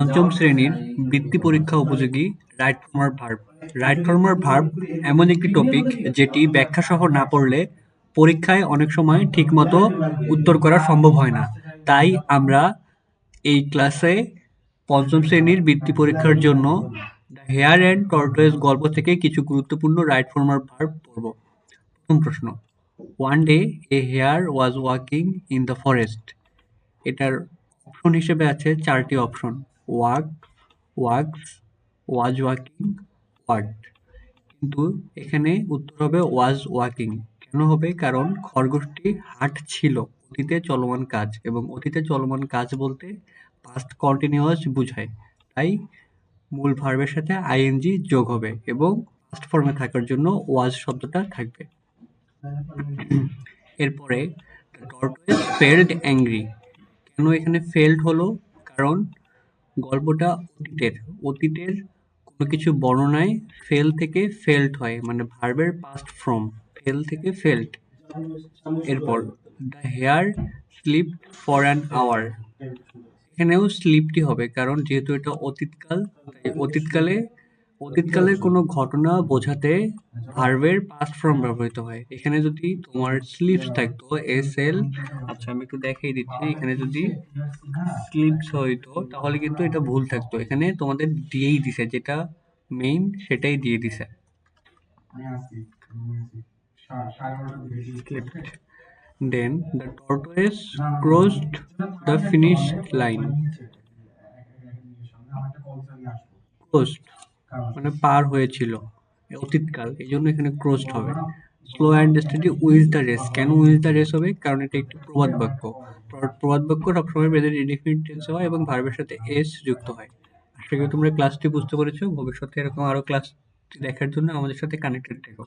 পঞ্চম শ্রেণির বৃত্তি পরীক্ষা উপযোগী right form of verb. Right form of verb এমন একটি টপিক যেটি ব্যাখ্যা সহ না পড়লে পরীক্ষায় অনেক সময় ঠিকমতো উত্তর করা সম্ভব হয় না। তাই আমরা এই ক্লাসে পঞ্চম শ্রেণির বৃত্তি পরীক্ষার জন্য হেয়ার অ্যান্ড টর্টয়েস গল্প থেকে কিছু গুরুত্বপূর্ণ রাইট ফর্মার ভার্ব পড়ব। প্রথম প্রশ্ন one day a hare was walking in the forest এটার অপশন হিসেবে আছে চারটি option walk walks was walking walked কিন্তু এখানে উত্তর হবে ওয়াজ ওয়াকিং। কেন হবে? কারণ খরগোশটি হাঁটছিল অতীতে চলমান কাজ এবং অতীতে চলমান কাজ বলতে পাস্ট কন্টিনিউয়াস বোঝায়। তাই মূল ভার্বের সাথে আইএনজি যোগ হবে এবং পাস্ট ফর্মে থাকার জন্য ওয়াজ শব্দটা থাকবে। এরপরে টর্টয়েস ফেল্ড অ্যাংরি কেন এখানে ফেল্ড হলো? কারণ গল্পটা অতীতের। অতীতের কোনো কিছু বর্ণনায় ফেল থেকে ফেল্ট হয় মানে ভার্বের পাস্ট ফ্রম ফেল থেকে ফেল্ট এরপর the hare sleep for an hour এখানেও স্লিপটি হবে, কারণ যেহেতু এটা অতীতকাল, তাই অতীতকালে অতীতকালের কোনো ঘটনা বোঝাতে ভার্বের পাস্ট ফর্ম ব্যবহৃত হয়। এখানে যদি তোমার স্লিপস থাকতো এস এল আচ্ছা আমি একটু দেখাই দিচ্ছি। এখানে যদি স্লিপস হইতো, তাহলে কিন্তু এটা ভুল থাকতো। এখানে তোমাদের দিয়েই দিছে, যেটা মেইন সেটাই দিয়ে দিছে। Then the the tortoise crossed the finish line. মানে পার হয়েছিল অতীতকাল এই জন্য এখানে ক্রোসড হবে। Slow and steady wins the race কেন উইজ দ্য রেস হবে? কারণ এটা একটি প্রবাদ বাক্য। প্র- প্রবাদ বাক্য সবসময় বেদের ইনডিফিনিট টেন্সে হয় এবং ভার্বের সাথে এস যুক্ত হয়। আশা করি তোমরা ক্লাসটি বুঝতে পেরেছ। ভবিষ্যতে এরকম আরও ক্লাস দেখার জন্য আমাদের সাথে কানেক্টেড থেকো।